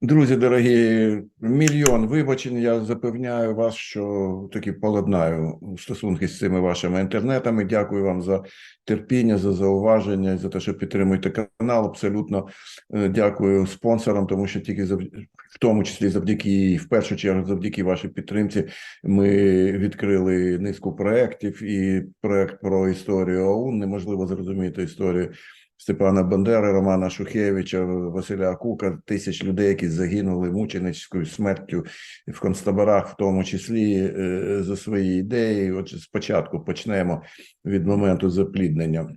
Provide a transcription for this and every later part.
Друзі, дорогі, мільйон вибачень. Я запевняю вас, що таки поладнаю стосунки з цими вашими інтернетами. Дякую вам за терпіння, за зауваження за те, що підтримуєте канал. Абсолютно е, дякую спонсорам, тому що тільки в тому числі завдяки, в першу чергу, завдяки вашій підтримці, ми відкрили низку проєктів і проєкт про історію ОУН. Неможливо зрозуміти історію. Степана Бандери, Романа Шухевича, Василя Кука, тисяч людей, які загинули мученицькою смертю в концтаборах, в тому числі е, за свої ідеї. Отже, спочатку почнемо від моменту запліднення.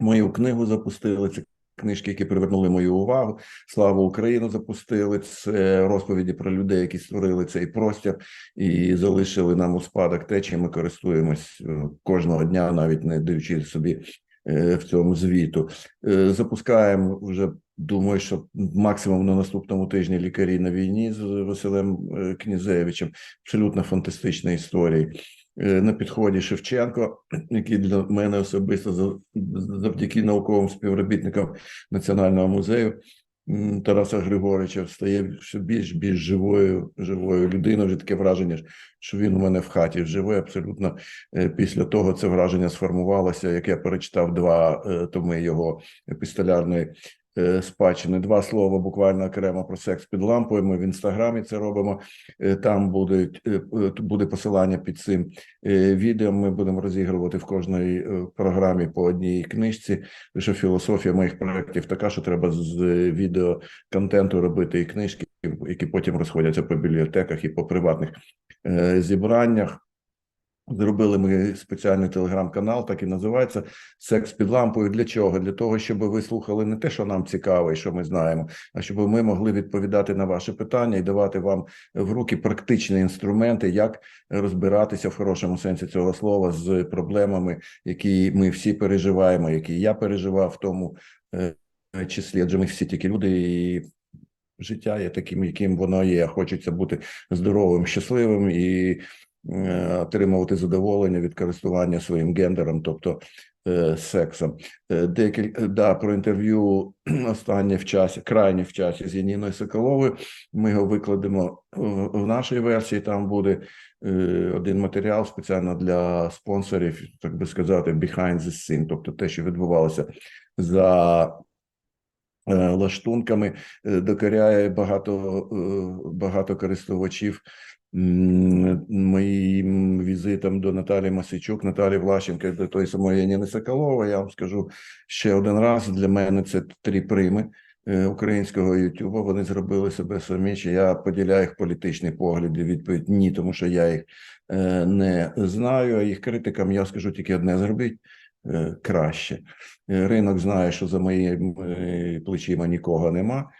Мою книгу запустили. Це книжки, які привернули мою увагу. Славу Україну запустили. Це розповіді про людей, які створили цей простір і залишили нам у спадок те, чим ми користуємось е, кожного дня, навіть не даючи собі в цьому звіту. Е, Запускаємо вже. Думаю, що максимум на наступному тижні лікарі на війні з Василем е, Князевичем. Абсолютно фантастична історія. Е, На підході Шевченко, який для мене особисто за- завдяки науковим співробітникам Національного музею Тараса Григоровича стає все більш більш живою, живою людиною. Вже таке враження, що він у мене в хаті живе. Абсолютно Е, після того це враження сформувалося, як я перечитав два е, томи його епістолярної спадщини. Два слова буквально окремо про секс під лампою. Ми в інстаграмі це робимо. Е, Там будуть е, е, буде посилання під цим е, відео. Ми будемо розігрувати в кожній е, програмі по одній книжці. Що філософія моїх проєктів така, що треба з е, відеоконтенту робити і книжки, які потім розходяться по бібліотеках і по приватних е, зібраннях. Зробили ми спеціальний телеграм-канал, так і називається Секс під лампою. Для чого? Для того, щоб ви слухали не те, що нам цікаво і що ми знаємо, а щоб ми могли відповідати на ваші питання і давати вам в руки практичні інструменти, як розбиратися в хорошому сенсі цього слова з проблемами, які ми всі переживаємо, які я переживав в тому е, числі. Адже ми всі тільки люди і. Життя є таким, яким воно є. Хочеться бути здоровим, щасливим і отримувати задоволення від користування своїм гендером, тобто е, сексом. Е, Декілька да, про інтерв'ю останнє в часі, крайнє в часі з Яніною Соколовою. Ми його викладемо в, нашій версії. Там буде е, один матеріал спеціально для спонсорів, так би сказати, behind the scene, тобто те, що відбувалося за е, лаштунками, Е, докоряє багато, е, багато користувачів моїм візитом до Наталі Масичук, Наталі Влащенко, до тої самої Яніни Соколової. Я вам скажу ще один раз. Для мене це три прими е, українського Ютуба. Вони зробили себе самі. Чи я поділяю їх політичні погляди? Відповідь ні, тому що я їх е, не знаю. А їх критикам я скажу тільки одне: зробіть е, краще. Ринок знає, що за моїми плечима нікого нема,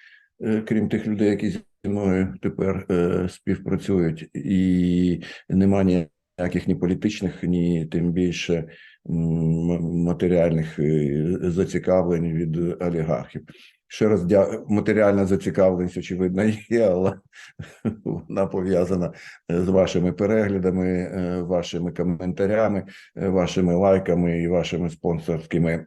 крім тих людей, які мною тепер е, співпрацюють, і немає ніяких ні політичних, ні тим більше матеріальних е, зацікавлень від олігархів. Ще раз дя... матеріальна зацікавленість, очевидно, є, але вона пов'язана е, з вашими переглядами, е, вашими коментарями, е, вашими лайками і вашими спонсорськими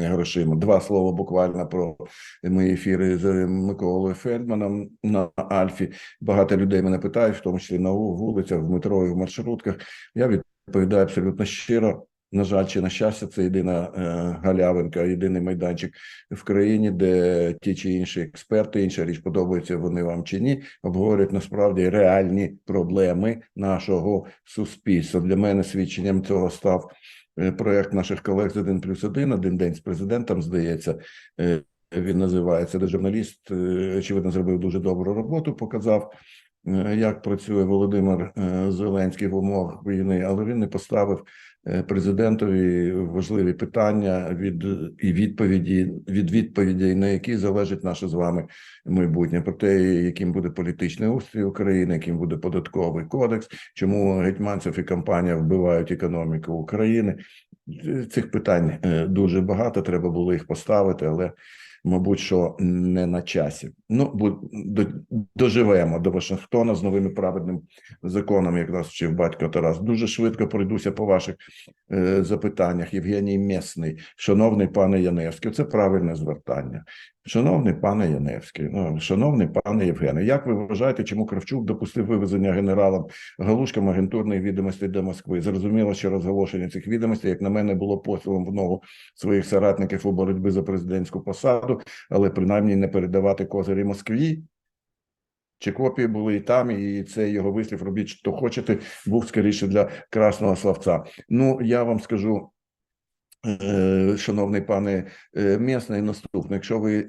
грошима. Два слова буквально про мої ефіри з Миколою Фельдманом на Альфі. Багато людей мене питають, в тому числі на вулицях, в метро і в маршрутках. Я відповідаю абсолютно щиро. На жаль, чи на щастя, це єдина е, галявинка, єдиний майданчик в країні, де ті чи інші експерти, інша річ подобається вони вам чи ні, обговорюють насправді реальні проблеми нашого суспільства. Для мене свідченням цього став е, проект наших колег з 1 плюс 1, один день з президентом, здається. Е, Він називається, де журналіст, очевидно, зробив дуже добру роботу, показав, як працює Володимир е, Зеленський в умовах війни, але він не поставив е, президентові важливі питання від і відповіді від відповідей, на які залежить наше з вами майбутнє, про те, яким буде політичний устрій України, яким буде податковий кодекс, чому гетьманцев і компанія вбивають економіку України. Цих питань е, дуже багато. Треба було їх поставити, але мабуть, що не на часі. Ну доживемо до Вашингтона з новими праведним законом, як нас вчив батько Тарас. Дуже швидко пройдуся по ваших е, запитаннях. Євгеній Мєсний, шановний пане Яневський, це правильне звертання. Шановний пане Яневський, ну, шановний пане Євгене, як ви вважаєте, чому Кравчук допустив вивезення генералам Галушкам агентурних відомостей до Москви? Зрозуміло, що розголошення цих відомостей, як на мене, було посилом в ногу своїх соратників у боротьбі за президентську посаду, але принаймні не передавати козирі Москві. Чи копії були і там, і цей його вислів робіть, що хочете, був скоріше для красного словця. Ну, я вам скажу, Шановний пане е, Мєсний, наступне. Якщо ви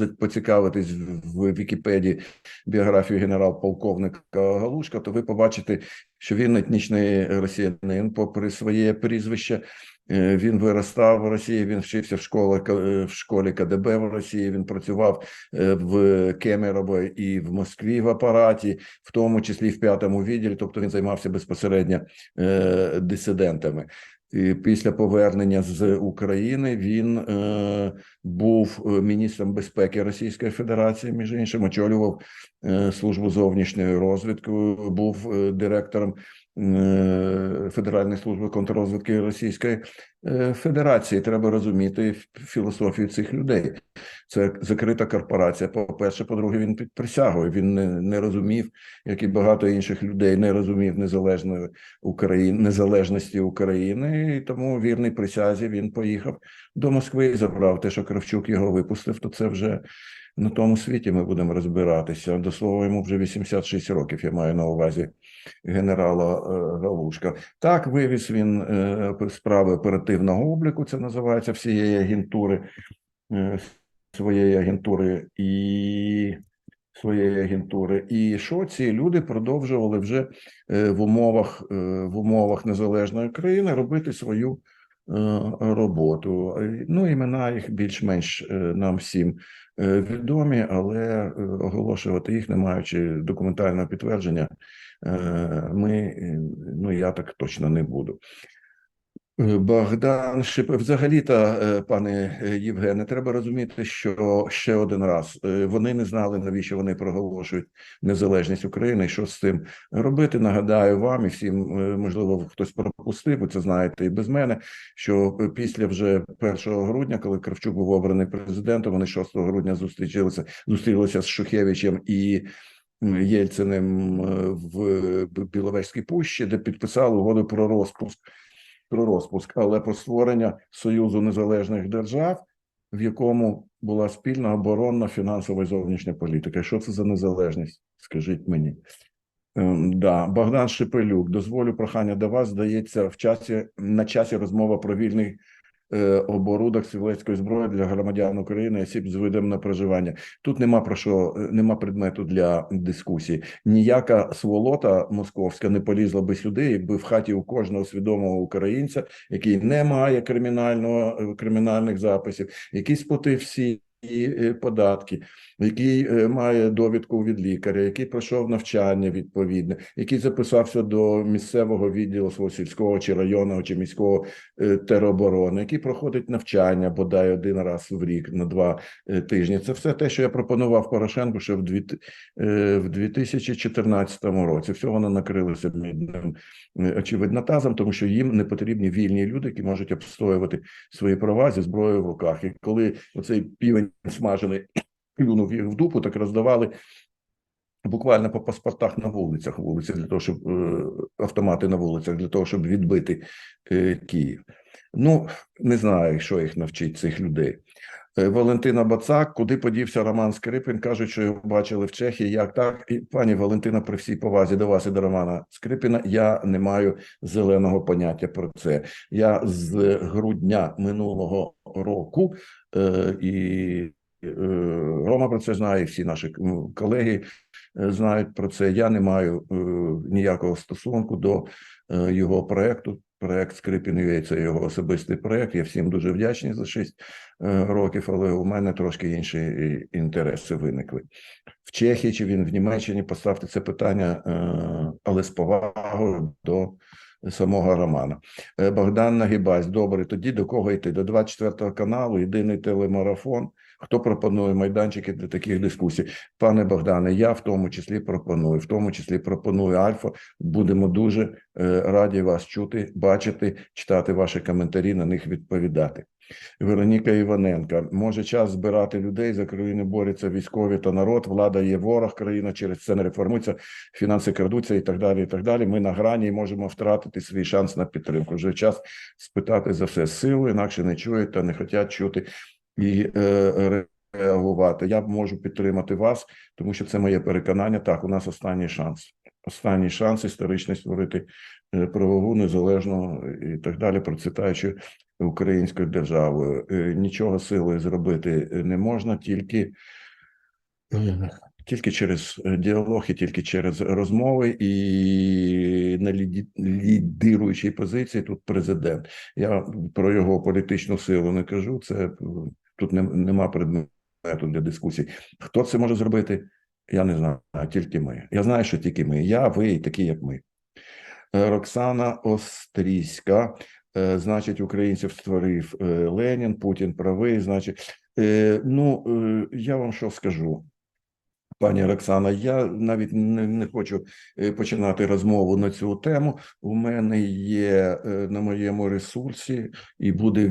е, поцікавитесь в Вікіпедії біографію генерал-полковника Галушка, то ви побачите, що він етнічний росіянин, попри своє прізвище. Е, Він виростав в Росії, він вчився в школі, в школі КДБ в Росії. Він працював е, в Кемерово і в Москві в апараті, в тому числі в п'ятому відділі. Тобто він займався безпосередньо е, дисидентами. І після повернення з України він е, був е, міністром безпеки Російської Федерації, між іншим, очолював е, службу зовнішньої розвідки, був е, директором Федеральної служби контррозвідки Російської е, Федерації. Треба розуміти філософію цих людей. Це закрита корпорація. По-перше, по-друге, він під присягою. Він не, не розумів, як і багато інших людей, не розумів незалежної України, незалежності України, і тому вірний присязі він поїхав до Москви і забрав те, що Кравчук його випустив, то це вже на тому світі ми будемо розбиратися. До слова, йому вже 86 років. Я маю на увазі генерала е, Галушка. Так, вивіз він е, справи оперативного обліку. Це називається всієї агентури е, своєї агентури і своєї агентури. І що ці люди продовжували вже в умовах в умовах незалежної країни робити свою роботу. Ну, імена їх більш-менш нам всім відомі, але е, оголошувати їх, не маючи документального підтвердження, е, ми е, ну я так точно не буду. Богдан Шип, взагалі-то, е, пане е, Євгене, треба розуміти, що ще один раз е, вони не знали, навіщо вони проголошують незалежність України. і Що з цим робити? Нагадаю вам і всім, можливо, хтось пропустив, ви це знаєте і без мене. Що після вже 1 грудня, коли Кравчук був обраний президентом, вони 6 грудня зустрічалися, зустрілися з Шухевичем і. Єльциним в Біловежській пущі, де підписали угоду про розпуск про розпуск, але про створення Союзу Незалежних Держав, в якому була спільна оборонна, фінансова і зовнішня політика. Що це за незалежність? Скажіть мені. Ем, Да, Богдан Шепелюк, дозволю прохання до вас. Здається, в часі на часі розмова про вільний оборудок стрілецької зброї для громадян України, осіб з видом на проживання. Тут нема про що, е, нема предмету для дискусії. Ніяка сволота московська не полізла би сюди, якби в хаті у кожного свідомого українця, який не має кримінального е, кримінальних записів, який сплатив всі е, податки, який е, має довідку від лікаря, який пройшов навчання відповідне, який записався до місцевого відділу свого сільського чи районного чи міського е, тероборони, який проходить навчання бодай один раз в рік на два е, тижні. Це все те, що я пропонував Порошенку ще в дві т- е, в 2014 році. Все воно накрилося мідним е, очевидно тазом, тому що їм не потрібні вільні люди, які можуть обстоювати свої права зі зброєю в руках. І коли оцей півень смажений плюнув їх в дупу, так роздавали буквально по паспортах на вулицях, вулиці для того, щоб е, автомати на вулицях, для того, щоб відбити е, Київ. Ну не знаю, що їх навчить цих людей. Е, Валентина Бацак, куди подівся Роман Скрипін? Кажуть, що його бачили в Чехії. Як так? І пані Валентина, при всій повазі до вас і до Романа Скрипіна, я не маю зеленого поняття про це. Я з грудня минулого року е, і е, Рома про це знає, всі наші колеги е, знають про це. Я не маю ніякого стосунку до його проекту. Проект Скрипін UA – це його особистий проект. Я всім дуже вдячний за 6 років, але у мене трошки інші інтереси виникли. В Чехії чи він в Німеччині поставте це питання, але з повагою до самого Романа. Е, Богдан Нагібась, добре, тоді до кого йти? До 24 каналу, єдиний телемарафон. Хто пропонує майданчики для таких дискусій? Пане Богдане, я в тому числі пропоную, в тому числі пропоную Альфа. Будемо дуже е, раді вас чути, бачити, читати ваші коментарі, на них відповідати. Вероніка Іваненка, може час збирати людей за країни борються військові та народ. Влада є ворог, країна через це не реформується, фінанси крадуться і так далі. І так далі. Ми на грані і можемо втратити свій шанс на підтримку. Вже час спитати за все силу, інакше не чують та не хочуть чути і е, реагувати. Я можу підтримати вас, тому що це моє переконання. Так, у нас останній шанс. Останній шанс історичний створити е, правову незалежну і так далі, процвітаючу українською державою. Е, Нічого силою зробити не можна, тільки, е, тільки через діалог і тільки через розмови, і на лідируючій позиції тут президент. Я про його політичну силу не кажу. Це е, тут нем- нема предмету для дискусій. Хто це може зробити? Я не знаю, тільки ми. Я знаю, що тільки ми. Я, ви і такі, як ми. Е, Роксана Остріська. Е, Значить, українців створив е, Ленін, Путін правий. Значить, ну я вам що скажу, пані Роксана. Я навіть не, не хочу починати розмову на цю тему. У мене є на моєму ресурсі, і буде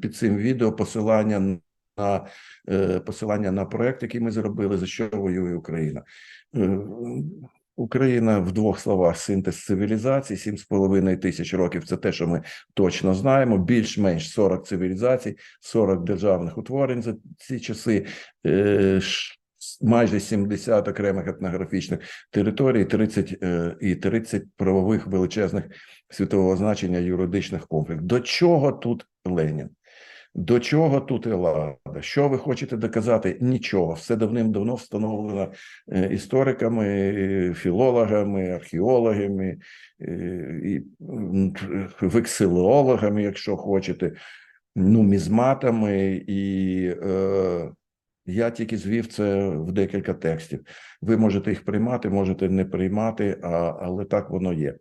під цим відео посилання на е, посилання на проект, який ми зробили, за що воює Україна. Е, Україна в двох словах синтез цивілізацій, сім з половиною тисяч років. Це те, що ми точно знаємо. Більш-менш 40 цивілізацій, 40 державних утворень за ці часи. Майже 70 окремих етнографічних територій, 30 е, і 30 правових величезних світового значення юридичних комплексів. До чого тут Ленін? До чого тут Елада? Що ви хочете доказати? Нічого. Все давним-давно встановлено е, істориками, філологами, археологами, е, м, якщо хочете, нумізматами. І я тільки звів це в декілька текстів. Ви можете їх приймати, можете не приймати, а, але так воно є.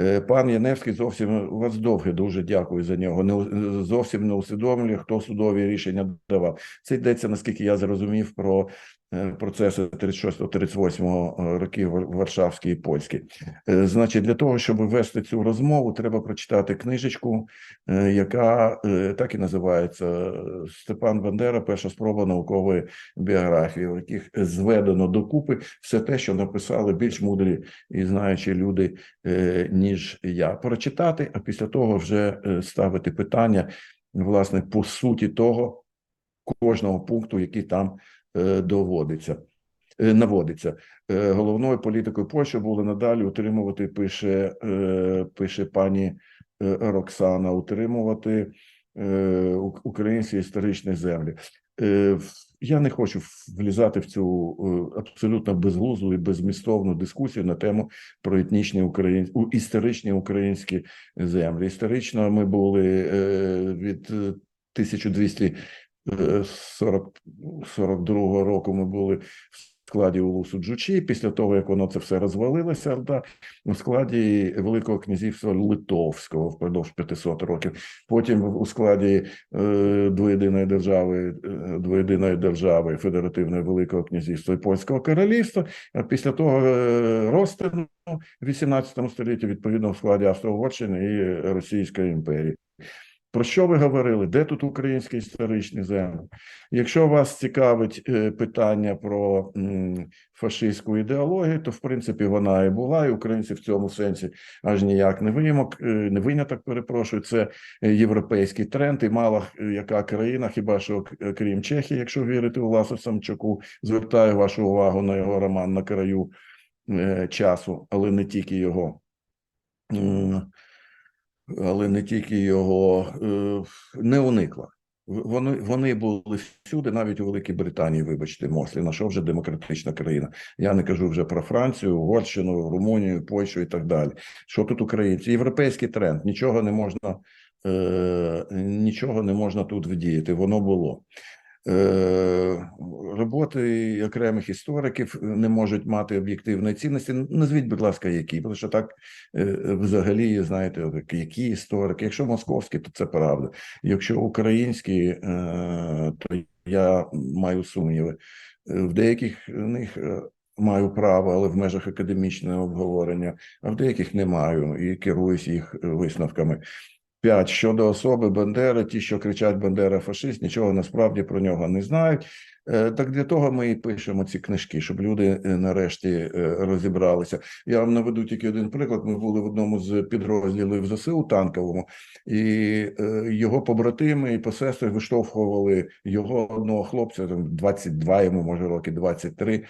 Е, Пан Яневський зовсім у вас довге, дуже дякую за нього. Не зовсім не усвідомлює, хто судові рішення давав. Це йдеться, наскільки я зрозумів, про е, процеси 36-38 років Вар- Варшавський і польський. Е, Значить, для того, щоб вести цю розмову, треба прочитати книжечку, е, яка е, так і називається е, Степан Бандера. Перша спроба наукової біографії, в яких зведено докупи все те, що написали більш мудрі і знаючі люди е, ніж я. Прочитати, а після того вже е, ставити питання, власне, по суті того кожного пункту, який там е, Е, доводиться. Е, наводиться е, головною політикою Польщі було надалі утримувати, пише пише пані Роксана, утримувати українські історичні землі. Я не хочу влізати в цю абсолютно безглузду і безмістовну дискусію на тему про етнічні українські історичні українські землі. Історично ми були від. 1200 Е, 42-го року ми були в складі Улусу Джучі, після того, як воно це все розвалилося, да, у складі Великого князівства Литовського впродовж 500 років, потім у складі е, двоєдиної держави е, двоєдиної держави Федеративної Великого князівства і Польського королівства, а після того е, Ростину в 18 столітті, відповідно, в складі Австро-Угорщини і Російської імперії. Про що ви говорили? Де тут українські історичні землі? Якщо вас цікавить е, питання про фашистську ідеологію, то в принципі вона і була, і українці в цьому сенсі аж ніяк не виняток, е, не виняток, перепрошую, це європейський тренд, і мало е, яка країна, хіба що крім Чехії, якщо вірити Уласу Самчуку, звертаю вашу увагу на його роман на краю часу, але не тільки його. Але не тільки його е, не уникла. Вони, вони були всюди, навіть у Великій Британії, вибачте, Мослі, на що вже демократична країна. Я не кажу вже про Францію, Угорщину, Румунію, Польщу і так далі. Що тут українці? Європейський тренд. Нічого не можна, е, нічого не можна тут вдіяти. Воно було. Е, роботи окремих істориків не можуть мати об'єктивної цінності. Назвіть, будь ласка, які, тому що так е, взагалі знаєте, які історики. Якщо московські, то це правда. Якщо українські, е, то я маю сумніви. Е, В деяких них е, маю право, але в межах академічного обговорення, а в деяких не маю і керуюсь їх е, висновками. П'ять щодо особи Бандери, ті, що кричать Бандера фашист, нічого насправді про нього не знають. Е, Так для того ми і пишемо ці книжки, щоб люди е, нарешті е, розібралися. Я вам наведу тільки один приклад. Ми були в одному з підрозділів ЗСУ танковому, і його побратими і посестри виштовхували його одного хлопця, там 22 йому, може, роки 23.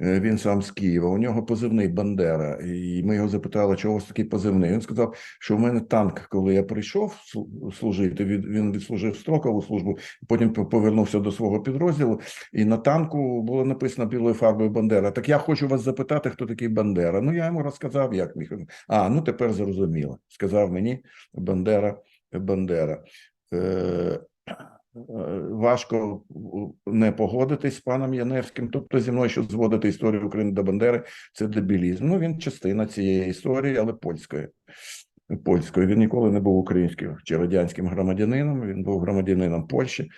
Е, Він сам з Києва. У нього позивний Бандера. І ми його запитали, чого у такий позивний. Він сказав, що в мене танк, коли я прийшов служити, він відслужив строкову службу, потім повернувся до свого підрозділу, і на танку було написано білою фарбою Бандера. Так я хочу вас запитати, хто такий Бандера. Ну я йому розказав, як міг. А, ну тепер зрозуміло. Сказав мені Бандера, Бандера. Е, Важко не погодитись з паном Яневським, тобто зі мною, що зводити історію України до Бандери, це дебілізм. Ну він частина цієї історії, але польської. Польської він ніколи не був українським чи радянським громадянином. Він був громадянином Польщі,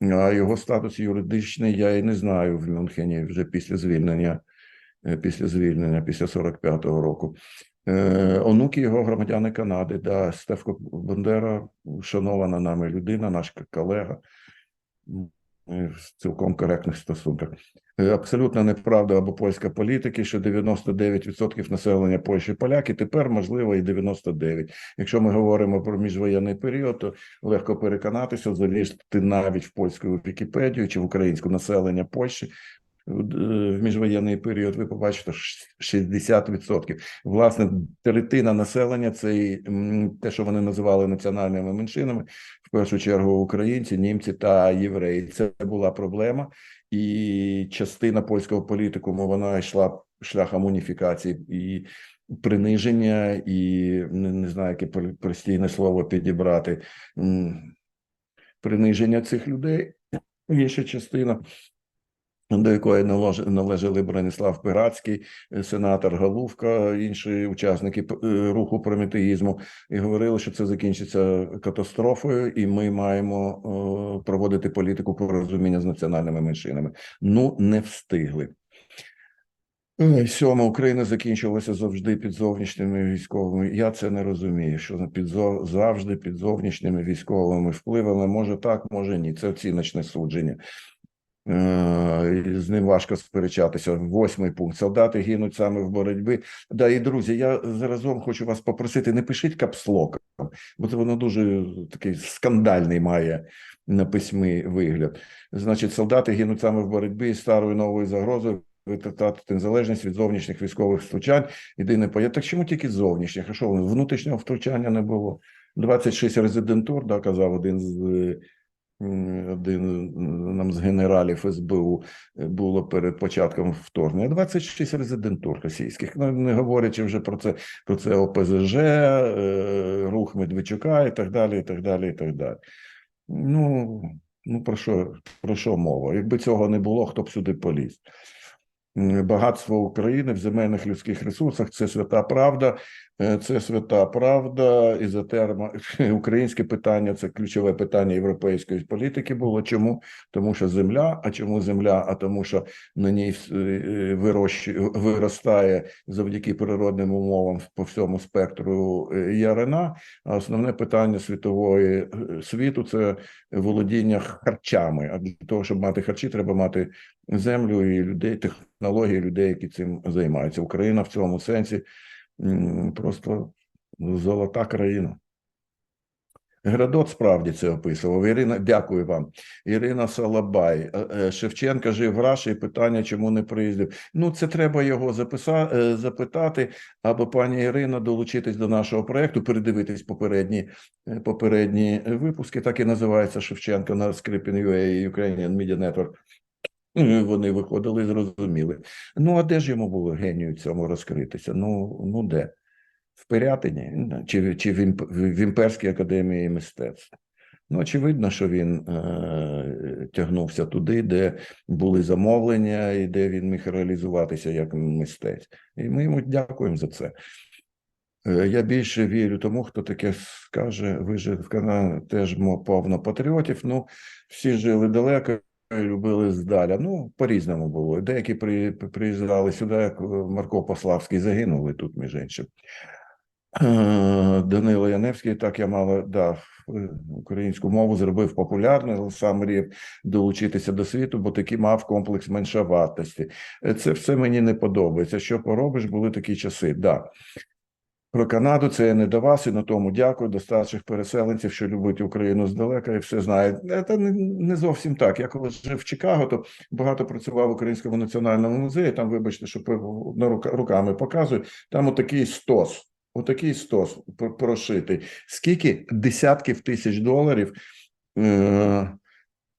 а його статус юридичний я і не знаю в Мюнхені вже після звільнення, е, після звільнення, після 45-го року. Е, Онуки його громадяни Канади, да, Стефко Бандера, шанована нами людина, наш колега. В цілком коректних стосунках. Е, Абсолютно неправда або польська політики, що 99% населення Польщі поляки, тепер можливо і 99%. Якщо ми говоримо про міжвоєнний період, то легко переконатися, залізти навіть в польську Вікіпедію чи в українську населення Польщі. В е, міжвоєнний період ви побачите ш- 60%. Власне, третина населення це те, що вони називали національними меншинами, в першу чергу українці, німці та євреї. Це була проблема, і частина польського політикуму вона йшла шляхом уніфікації і приниження, і не, не знаю, яке пр- простійне слово підібрати. Приниження цих людей. Ще частина до якої належали Бронислав Пиратський, е, сенатор Галувка, інші учасники е, руху прометеїзму, і говорили, що це закінчиться катастрофою, і ми маємо е, проводити політику порозуміння з національними меншинами. Ну, не встигли. Сьома Україна закінчилася завжди під зовнішніми військовими. Я це не розумію. Що під зо- завжди під зовнішніми військовими впливами. Може так, може ні. Це оціночне судження. Е, З ним важко сперечатися. Восьмий пункт. Солдати гинуть саме в боротьбі. Да, і друзі, я заразом хочу вас попросити, не пишіть капслоком, бо це воно дуже такий скандальний має на письмі вигляд. Значить, солдати гинуть саме в боротьбі з старою новою загрозою. Витратити незалежність від зовнішніх військових втручань. Єдине поє. Так чому тільки зовнішніх? А що внутрішнього втручання не було? 26 резидентур, да, казав один з е, один нам з генералів СБУ е, було перед початком вторгнення. 26 резидентур російських. Ну, не говорячи вже про це, про це ОПЗЖ, е, рух Медведчука і так далі, і так далі, і так далі. Ну, ну про що, про що мова? Якби цього не було, хто б сюди поліз? Багатство України в земельних людських ресурсах це свята правда, це свята правда, ізотерма. Українське питання це ключове питання європейської політики було. Чому? Тому що земля. А чому земля? А тому, що на ній е, е, виростає завдяки природним умовам по всьому спектру е, ярина. А основне питання світової е, світу це володіння харчами. А для того, щоб мати харчі, треба мати землю і людей, технології людей, які цим займаються. Україна в цьому сенсі просто золота країна. Градот справді це описував. Ірина, дякую вам. Ірина Салабай. Е, е, Шевченка жив в Раші, питання, чому не приїздив. Ну, це треба його записа, е, запитати, або пані Ірина долучитись до нашого проекту, передивитись попередні, попередні випуски. Так і називається Шевченка на Scripin.ua і Ukrainian Media Network. Вони виходили і зрозуміли. Ну, а де ж йому було генію цьому розкритися? Ну, ну де? В Пирятині чи, чи в, імп, в імперській академії мистецтв. Ну, очевидно, що він е, тягнувся туди, де були замовлення, і де він міг реалізуватися як мистець. І ми йому дякуємо за це. Е, Я більше вірю тому, хто таке скаже. Ви ж в Канаді теж повно патріотів. Ну, всі жили далеко, любили здаля. Ну, по-різному було. Деякі при, приїжджали сюди, як е, Марко Пославський загинули тут, між іншим. Е, Данило Яневський, так я мало дав українську мову, зробив популярною, сам мріяв долучитися до світу, бо таки мав комплекс меншовартості. Е, Це все мені не подобається. Що поробиш, були такі часи. Да. Про Канаду це я не до вас, і на тому дякую до старших переселенців, що любить Україну здалека і все знають. Це не, зовсім так. Я коли жив в Чикаго, то багато працював в Українському національному музеї. Там, вибачте, що на рука, руками показую. Там отакий стос, отакий стос прошитий. Скільки десятків тисяч доларів. Е-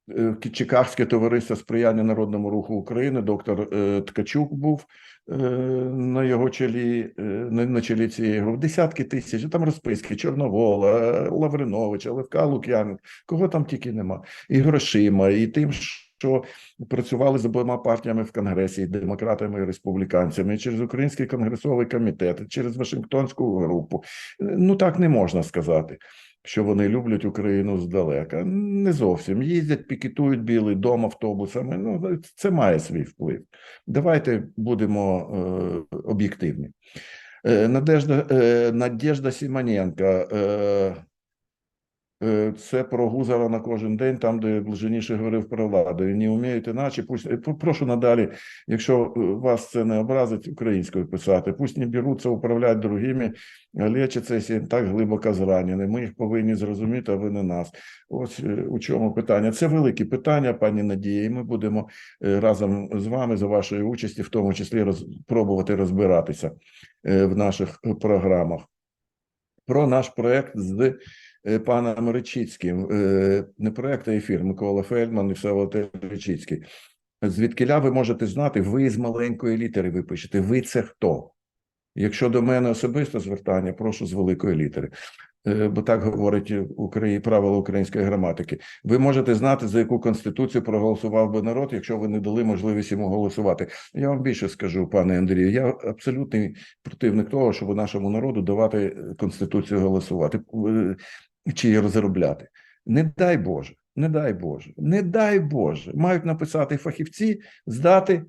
е, Чикагське товариство сприяння народному руху України, доктор е, Ткачук був на його чолі, е, на, чолі цієї групи. Десятки тисяч, там розписки Чорновола, е, Лавриновича, Левка Лук'яненка, кого там тільки нема. І грошима, і тим, що працювали з обома партіями в Конгресі, і демократами і республіканцями, через Український конгресовий комітет, через Вашингтонську групу. Ну так не можна сказати що вони люблять Україну здалека. Не зовсім їздять, пікетують білий дом автобусами. Ну це має свій вплив. Давайте будемо е, об'єктивні. Е, Надежда, е, Надежда Сімоненко. Е, це про Гузара на кожен день, там, де Блаженіше говорив про владу. Не вміють іначе. Пусть е, прошу надалі, якщо е, вас це не образить, українською писати. Пусть не беруться управляти другими, лечаться, так глибоко зранені. Ми їх повинні зрозуміти, а ви не нас. Ось у чому питання. Це велике питання, пані Надія, і ми будемо разом з вами за вашої участі, в тому числі роз, пробувати розбиратися в наших програмах. Про наш проект з паном Речицьким, е, не проект, а ефір Микола Фельдман і Всеволод Речицький. Звідкиля ви можете знати, ви з маленької літери ви пишете, ви це хто? Якщо до мене особисто звертання, прошу з великої літери. Е, Бо так говорить Украї... правила української граматики. Ви можете знати, за яку конституцію проголосував би народ, якщо ви не дали можливість йому голосувати. Я вам більше скажу, пане Андрію. Я абсолютний противник того, щоб нашому народу давати е, конституцію голосувати е, чи розробляти. Не дай Боже, не дай Боже, не дай Боже. Мають написати фахівці, здати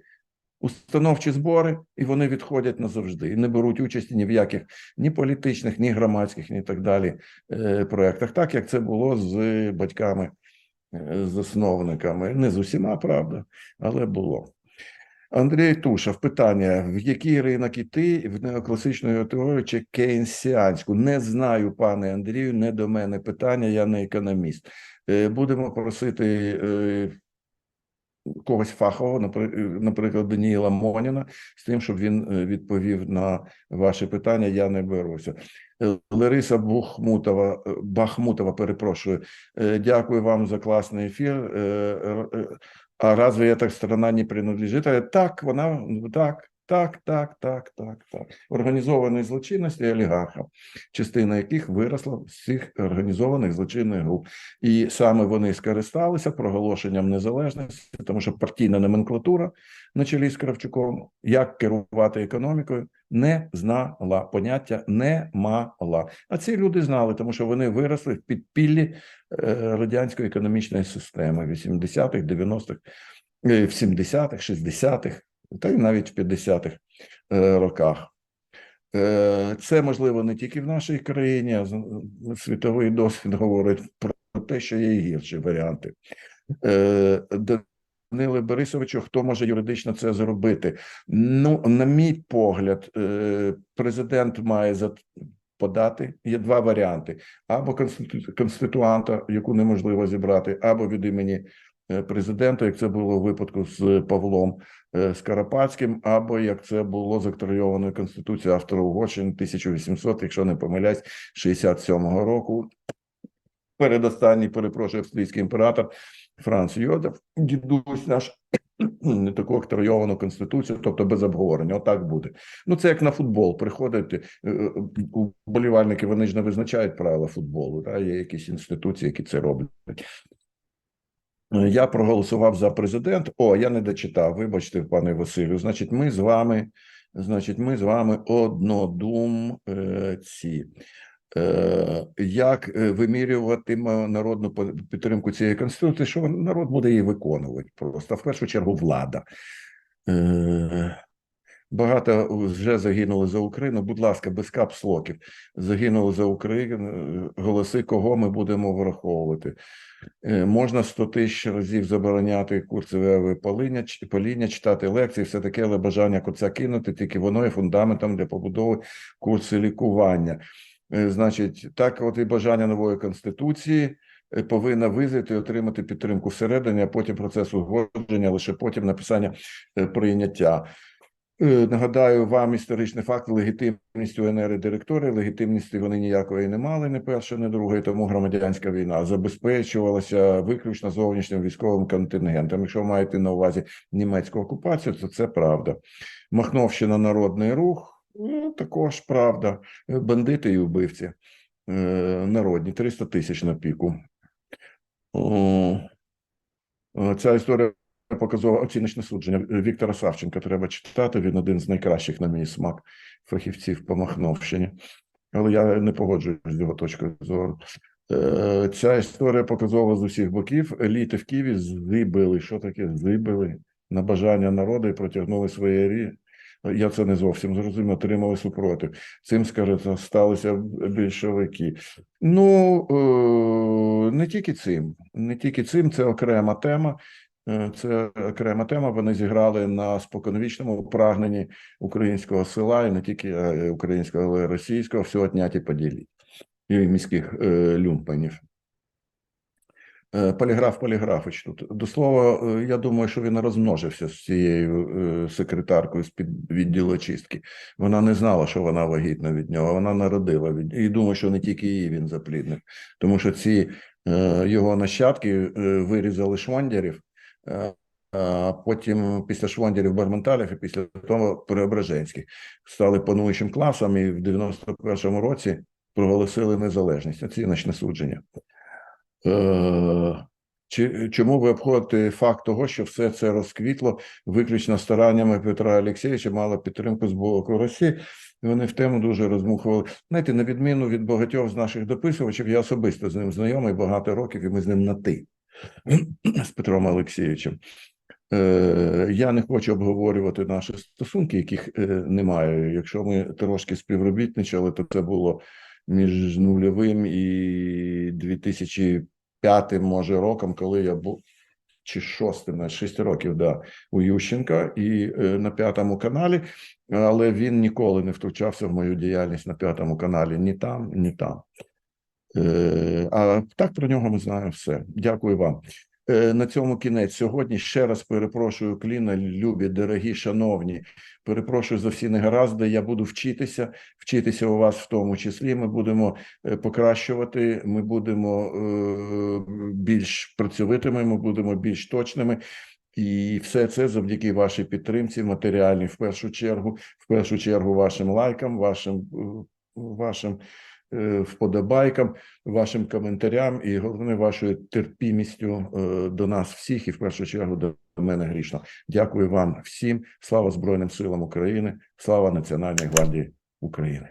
установчі збори, і вони відходять назавжди і не беруть участі ні в яких ні політичних, ні громадських, ні так далі е, проектах, так як це було з батьками, е, засновниками. Не з усіма, правда, але було. Андрій Тушев, питання: в який ринок іти в неокласичну теорію чи кейнсіанську? Не знаю, пане Андрію, не до мене питання, я не економіст. Е, Будемо просити е, когось фахового, напри- наприклад, Даніїла Моніна, з тим, щоб він е, відповів на ваші питання. Я не беруся. Е, Лариса Бухмутова, е, Бахмутова, перепрошую. Е, Дякую вам за класний ефір. А разве эта страна не принадлежит? Так, вона так. Так, так, так, так, так. Організованої злочинності і частина яких виросла з цих організованих злочинних груп. І саме вони скористалися проголошенням незалежності, тому що партійна номенклатура на чолі з Кравчуком, як керувати економікою, не знала поняття не мала. А ці люди знали, тому що вони виросли в підпіллі е, радянської економічної системи в 80-х, 90-х, е, в 70-х, 60-х, та й навіть в 50-х е, роках. Е, Це можливо не тільки в нашій країні, а світовий досвід говорить про те, що є і гірші варіанти. Е, Даниле Борисовичу, хто може юридично це зробити? Ну, на мій погляд, е, президент має за подати. Є два варіанти: або конститу- конституанта, яку неможливо зібрати, або від імені е, президента, як це було в випадку з Павлом е, Скарапатським, або як це було з акторйованою конституцією автора Угорщини 1800, якщо не помиляюсь, 67-го року. Передостанній, перепрошую, австрійський імператор Франц Йозеф, дідусь наш не таку октройовану конституцію, тобто без обговорення. Отак буде. Ну це як на футбол. Приходить е, е, вболівальники, вони ж не визначають правила футболу. Та є якісь інституції, які це роблять. Е, Я проголосував за президент. О, я не дочитав. Вибачте, пане Василю. Значить, ми з вами, значить, ми з вами однодумці. Е, Як вимірювати народну підтримку цієї конституції, що народ буде її виконувати просто в першу чергу влада. Багато вже загинули за Україну. Будь ласка, без капслоків. Загинули за Україну. е, Голоси кого ми будемо враховувати. Е, Можна 100 тисяч разів забороняти курсове паління, паління, читати лекції, все таке, але бажання коца кинути, тільки воно є фундаментом для побудови курсу лікування. Е, Значить, так от і бажання нової конституції повинна визити і отримати підтримку всередині, а потім процес узгодження, лише потім написання прийняття. Е, Нагадаю вам історичний факт легітимність УНР і директорії. Легітимності вони ніякої не мали, не перше, не друге, і тому громадянська війна забезпечувалася виключно зовнішнім військовим контингентом. Якщо маєте на увазі німецьку окупацію, то це правда. Махновщина народний рух, ну, також правда. Бандити і вбивці е, народні, 300 тисяч на піку. Ця історія показова оціночне судження Віктора Савченка. Треба читати. Він один з найкращих, на мій смак, фахівців по Махновщині. Але я не погоджуюсь з його точкою зору. Е, Ця історія показова з усіх боків. Еліти в Києві зибили. Що таке зибили? На бажання народу і протягнули своє рі. Я це не зовсім зрозумів, отримали супротив. Цим, скажімо, сталися більшовики. Ну, е, не тільки цим, не тільки цим, це окрема тема. Е, Це окрема тема. Вони зіграли на споконвічному прагненні українського села, і не тільки е, українського, але й російського, все отняті поділіть і міських е, люмпенів. Е, Поліграф Поліграфич тут. До слова, я думаю, що він розмножився з цією секретаркою з під відділу чистки. Вона не знала, що вона вагітна від нього. Вона народила від і думаю, що не тільки її він запліднив, тому що ці його нащадки вирізали швондерів. Е, А потім після Швондерів Барменталів і після того Преображенських стали пануючим класом і в 91-му році проголосили незалежність. Оціночне судження. Е, Чи, чому ви обходите факт того, що все це розквітло виключно стараннями Петра Олексійовича, мало підтримку з боку Росії? Вони в тему дуже розмухували. Знаєте, на відміну від багатьох з наших дописувачів, я особисто з ним знайомий багато років, і ми з ним на ти з Петром Олексійовичем. Е, Я не хочу обговорювати наші стосунки, яких е, немає. Якщо ми трошки співробітничали, то це було між нульовим і 2005 може роком, коли я був чи шостим, на шість років, да, у Ющенка і е, на п'ятому каналі, але він ніколи не втручався в мою діяльність на п'ятому каналі ні там, ні там. Е, А так про нього ми знаємо все. Дякую вам. Е, На цьому кінець сьогодні ще раз перепрошую кліна, любі, дорогі, шановні. Перепрошую за всі негаразди. Я буду вчитися, вчитися у вас в тому числі. Ми будемо е, покращувати. Ми будемо більш працьовитими, ми будемо більш точними. І все це завдяки вашій підтримці, матеріальній, в першу чергу, в першу чергу, вашим лайкам, вашим вашим вподобайкам, вашим коментарям і головне вашою терпімістю е, до нас всіх, і в першу чергу до мене грішно. Дякую вам всім. Слава Збройним силам України, слава Національній гвардії України.